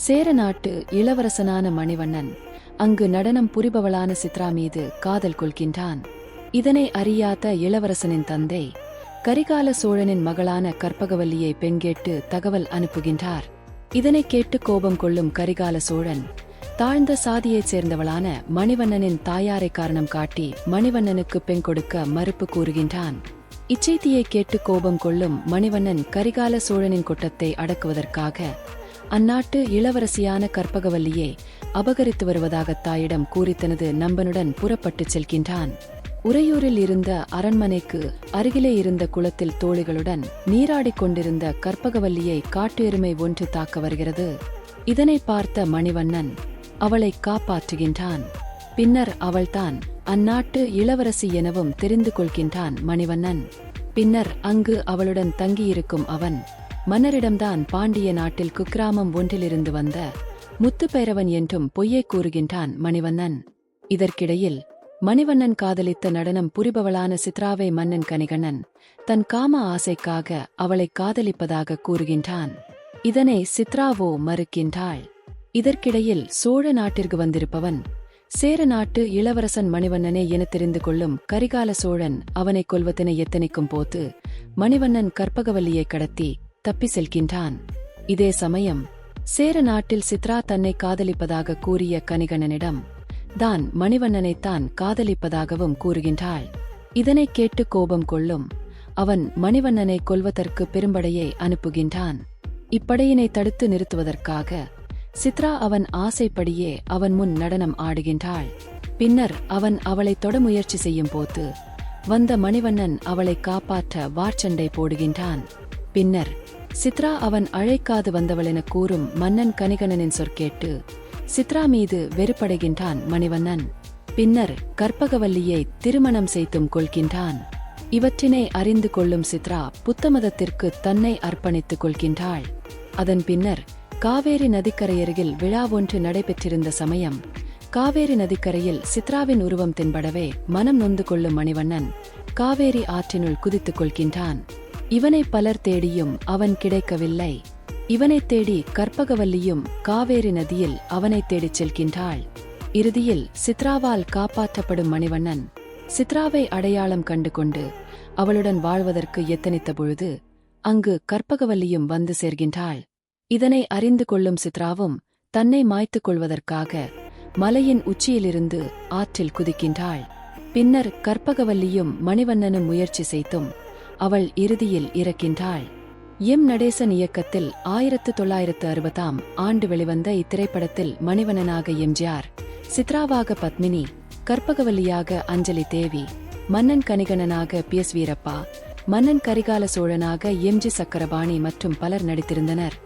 சேர நாட்டு இளவரசனான மணிவண்ணன் அங்கு நடனம் புரிபவளான சித்ரா மீது காதல் கொள்கின்றான். இதனை அறியாத இளவரசனின் தந்தை கரிகால சோழனின் மகளான கற்பகவல்லியை பெண்கேட்டு தகவல் அனுப்புகின்றார். இதனை கேட்டு கோபம் கொள்ளும் கரிகால சோழன் தாழ்ந்த சாதியைச் சேர்ந்தவளான மணிவண்ணனின் தாயாரை காரணம் காட்டி மணிவண்ணனுக்கு பெண் கொடுக்க மறுப்பு கூறுகின்றான். இச்செய்தியை கேட்டு கோபம் கொள்ளும் மணிவண்ணன் கரிகால சோழனின் குற்றத்தை அடக்குவதற்காக அந்நாட்டு இளவரசியான கற்பகவல்லியை அபகரித்து வருவதாக தாயிடம் கூறி தனது நண்பனுடன் புறப்பட்டுச் செல்கின்றான். உறையூரில் இருந்த அரண்மனைக்கு அருகிலே இருந்த குளத்தில் தோழிகளுடன் நீராடிக் கொண்டிருந்த கற்பகவல்லியை காட்டு எருமை ஒன்று தாக்க வருகிறது. இதனை பார்த்த மணிவண்ணன் அவளை காப்பாற்றுகின்றான். பின்னர் அவள்தான் அந்நாட்டு இளவரசி எனவும் தெரிந்து கொள்கின்றான் மணிவண்ணன். பின்னர் அங்கு அவளுடன் தங்கியிருக்கும் அவன் மன்னரிடம்தான் பாண்டிய நாட்டில் குக்கிராமம் ஒன்றிலிருந்து வந்த முத்துப்பேரவன் என்றும் பொய்யை கூறுகின்றான் மணிவண்ணன். இதற்கிடையில் மணிவண்ணன் காதலித்த நடனம் புரிபவளான சித்ராவை மன்னன் கணிகண்ணன் தன் காம ஆசைக்காக அவளை காதலிப்பதாக கூறுகின்றான். இதனை சித்ராவோ மறுக்கின்றாள். இதற்கிடையில் சோழ நாட்டிற்கு வந்திருப்பவன் சேர நாட்டு இளவரசன் மணிவண்ணனே என தெரிந்து கொள்ளும் கரிகால சோழன் அவனை கொல்வதனை எத்தனைக்கும் போது மணிவண்ணன் கற்பகவல்லியை கடத்தி தப்பி செல்கின்றான் இதே சமயம் சேர நாட்டில் சித்ரா தன்னை காதலிப்பதாக கூறிய கணிகணனிடம் தான் மணிவண்ணனைத்தான் காதலிப்பதாகவும் கூறுகின்றாள். இதனை கேட்டு கோபம் கொள்ளும். அவன் மணிவண்ணனை கொல்வதற்கு பெரும்படையை அனுப்புகின்றான். இப்படையினை தடுத்து நிறுத்துவதற்காக சித்ரா அவன் ஆசைப்படியே அவன் முன் நடனம் ஆடுகின்றாள். பின்னர் அவன் அவளை தொட முயற்சி செய்யும் போது வந்த மணிவண்ணன் அவளை காப்பாற்ற வார்ச்சண்டை போடுகின்றான். பின்னர் சித்ரா அவன் அழைக்காது வந்தவளென கூறும் மன்னன் கணிகணனின் சொற்கேட்டு சித்ரா மீது வெறுப்படைகின்றான் மணிவண்ணன். பின்னர் கற்பகவல்லியை திருமணம் செய்தும் கொள்கின்றான். இவற்றினை அறிந்து கொள்ளும் சித்ரா புத்தமதத்திற்கு தன்னை அர்ப்பணித்துக் கொள்கின்றாள். அதன் பின்னர் காவேரி நதிக்கரையருகில் விழா ஒன்று நடைபெற்றிருந்த சமயம் காவேரி நதிக்கரையில் சித்ராவின் உருவம் தென்படவே மனம் நொந்து கொள்ளும் மணிவண்ணன் காவேரி ஆற்றினுள் குதித்துக் கொள்கின்றான். இவனை பலர் தேடியும் அவன் கிடைக்கவில்லை. இவனைத் தேடி கற்பகவல்லியும் காவேரி நதியில் அவனைத் தேடிச் செல்கின்றாள். இறுதியில் சித்ராவால் காப்பாற்றப்படும் மணிவண்ணன் சித்ராவை அடையாளம் கண்டு கொண்டு அவளுடன் வாழ்வதற்கு எத்தனித்த பொழுது அங்கு கற்பகவல்லியும் வந்து சேர்கின்றாள். இதனை அறிந்து கொள்ளும் சித்ராவும் தன்னை மாய்த்துக் கொள்வதற்காக மலையின் உச்சியிலிருந்து ஆற்றில் குதிக்கின்றாள். பின்னர் கற்பகவல்லியும் மணிவண்ணனும் முயற்சி செய்தும் அவள் இறுதியில் இறக்கின்றாள். எம். நடேசன் இயக்கத்தில் ஆயிரத்து தொள்ளாயிரத்து அறுபதாம் ஆண்டு வெளிவந்த இத்திரைப்படத்தில் மணிவணனாக எம்ஜிஆர் சித்ராவாக பத்மினி கற்பகவல்லியாக அஞ்சலி தேவி மன்னன் கணிகணனாக பி. எஸ். வீரப்பா மன்னன் கரிகால சோழனாக எம்ஜி சக்கரபாணி மற்றும் பலர் நடித்திருந்தனர்.